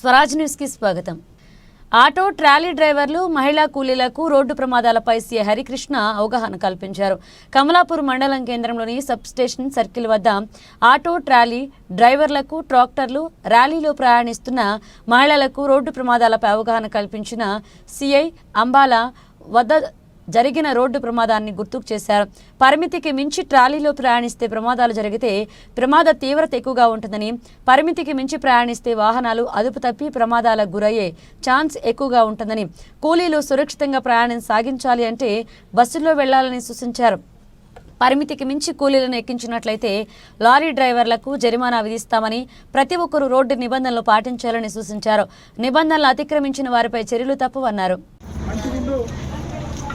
స్వరాజ్ న్యూస్కి స్వాగతం. Auto trolley డ్రైవర్లు మహిళా కూలీలకు రోడ్డు ప్రమాదాలపై సీఏ హరికృష్ణ అవగాహన కల్పించారు. కమలాపూర్ మండలం కేంద్రంలోని సబ్ స్టేషన్ సర్కిల్ వద్ద ఆటో ట్రాలీ డ్రైవర్లకు ట్రాక్టర్లు ర్యాలీలో ప్రయాణిస్తున్న మహిళలకు రోడ్డు ప్రమాదాలపై అవగాహన కల్పించిన సీఐ అంబాల వద్ద జరిగిన రోడ్డు ప్రమాదాన్ని గుర్తుకు చేశారు. పరిమితికి మించి ట్రాలీలో ప్రయాణిస్తే ప్రమాదాలు జరిగితే ప్రమాద తీవ్రత ఎక్కువగా ఉంటుందని పరిమితికి మించి ప్రయాణిస్తే వాహనాలు అదుపు తప్పి ప్రమాదాలకు గురయ్యే ఛాన్స్ ఎక్కువగా ఉంటుందని కూలీలు సురక్షితంగా ప్రయాణం సాగించాలి అంటే బస్సుల్లో వెళ్ళాలని సూచించారు. పరిమితికి మించి కూలీలను ఎక్కించినట్లయితే లారీ డ్రైవర్లకు జరిమానా విధిస్తామని ప్రతి ఒక్కరూ రోడ్డు నిబంధనలు పాటించాలని సూచించారు. నిబంధనలు అతిక్రమించిన వారిపై చర్యలు తప్పవన్నారు.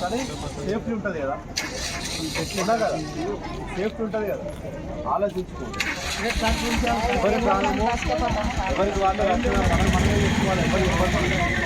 కానీ సేఫ్టీ ఉంటుంది కదా. ఉన్నా కదా సేఫ్టీ ఉంటుంది కదా. ఆలోచించుకోండి. ఎవరి ప్రాణము ఎవరికి వాళ్ళు మనం మనమే చేసుకోవాలి ఎవరు ఇవ్వాలి